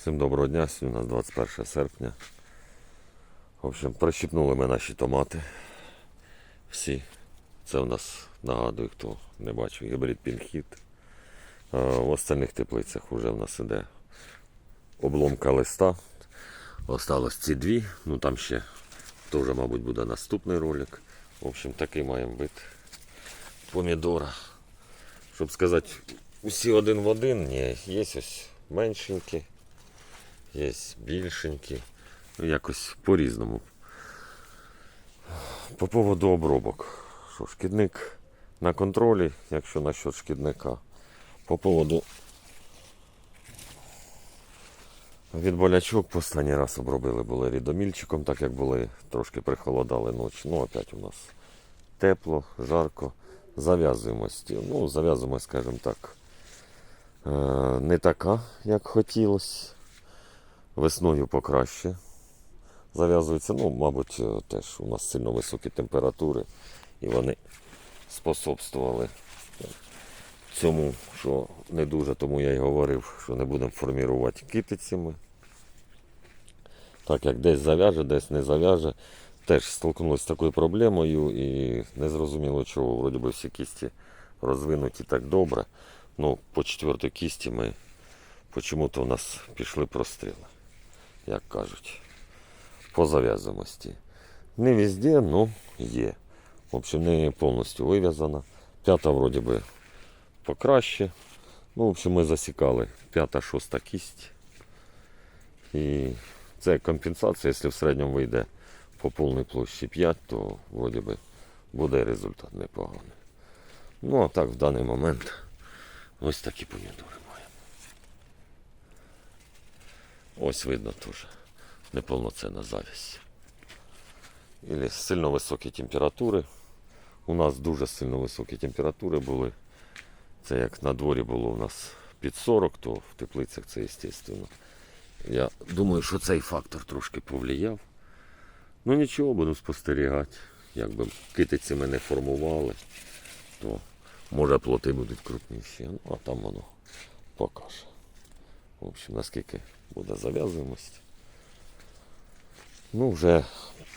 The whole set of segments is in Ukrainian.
Всім доброго дня, сьогодні у нас 21 серпня. В общем, прощипнули ми наші томати. Всі. Це у нас, нагадую, хто не бачив, гібрид пінхіт. В остальних теплицях вже в нас іде обломка листа. Осталось ці дві, ну там ще теж, мабуть, буде наступний ролик. В общем, такий маємо вид помідора. Щоб сказати, усі один в один, ні, є ось меншенькі, є більшенькі. Ну, якось по-різному. По поводу обробок. Що шкідник на контролі, якщо насчет шкідника. По поводу від болячок останній раз обробили були рідомільчиком, так як були, трошки прихолодали ночі. Ну, опять у нас тепло, жарко. Зав'язуємость. Ну, зав'язуємость, скажімо так, е, не така, як хотілося. Весною покраще зав'язується. Ну, мабуть, е, теж у нас сильно високі температури, і вони способствували цьому, що не дуже, тому я й говорив, що не будемо формувати китицями. Так як десь зав'яже, десь не зав'яже. Теж столкнулися з такою проблемою і не зрозуміло чого. Вроді би всі кісті розвинуті так добре. Ну, по четвертій кісті ми почому-то у нас пішли простріли, як кажуть, по зав'язаності. Не везде, ну є. В общем, не повністю вив'язана. П'ята вроді би покраще. Ну, в общем, ми засікали п'ята, шоста кість. І це компенсація, якщо в середньому вийде по повній площі 5, то вроді би буде результат непоганий. Ну а так в даний момент ось такі помідори маємо. Ось видно теж неповноцінна завість. Ілі сильно високі температури. У нас дуже сильно високі температури були. Це як на дворі було у нас під 40, то в теплицях це естественно. Я думаю, що цей фактор трошки повлияв. Ну нічого, будемо спостерігати. Якби китиці ми не формували, то може плоти будуть крупніші. Ну, а там воно покаже. В общем, наскільки буде зав'язуємость. Ну, вже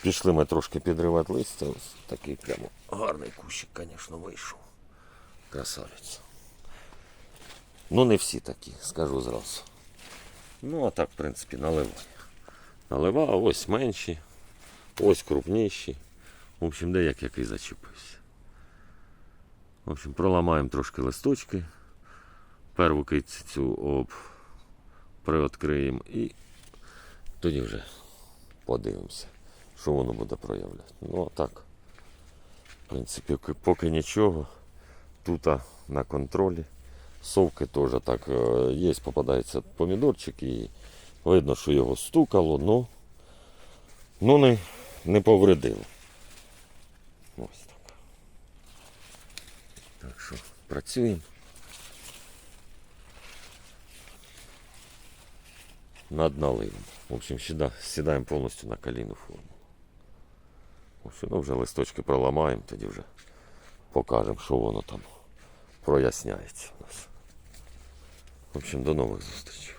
пішли ми трошки підривати листя. Ось такий прямо гарний кущик, звісно, вийшов. Красавець. Ну, не всі такі, скажу зразу. Ну, а так, в принципі, наливай. Налива, а ось менші, ось крупніші. В общем, де як який зачепився. В общем, проламаємо трошки листочки. Перву кицю об приоткриємо і тоді вже подивимося, що воно буде проявляти. Ну а так, в принципі, поки- нічого. Тут на контролі. Совки теж так е, є, попадається помідорчик і видно, що його стукало, но, ну не, не повредило. Ось так. Так що працюємо. Над наливом. В общем, сідаємо повністю на коліну форму. Общем, ну, вже листочки проламаємо, тоді вже покажемо, що воно там проясняється у нас. В общем, до нових зустрічей.